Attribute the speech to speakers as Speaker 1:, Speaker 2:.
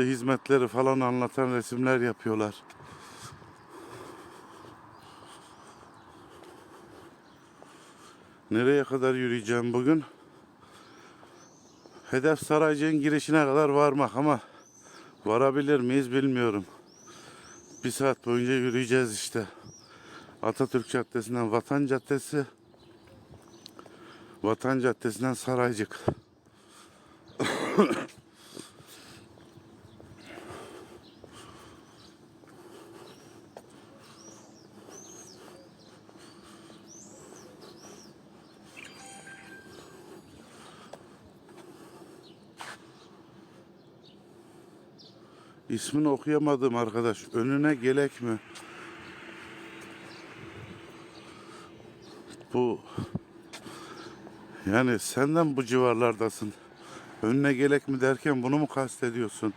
Speaker 1: hizmetleri falan anlatan resimler yapıyorlar. Nereye kadar yürüyeceğim bugün? Hedef Saraycık'ın girişine kadar varmak ama varabilir miyiz bilmiyorum. Bir saat boyunca yürüyeceğiz işte. Atatürk Caddesi'nden Vatan Caddesi, Vatan Caddesi'nden Saraycık. İsmini okuyamadım arkadaş. Önüne gelek mi? Bu yani senden bu civarlardasın. Önüne gelek mi derken bunu mu kastediyorsun?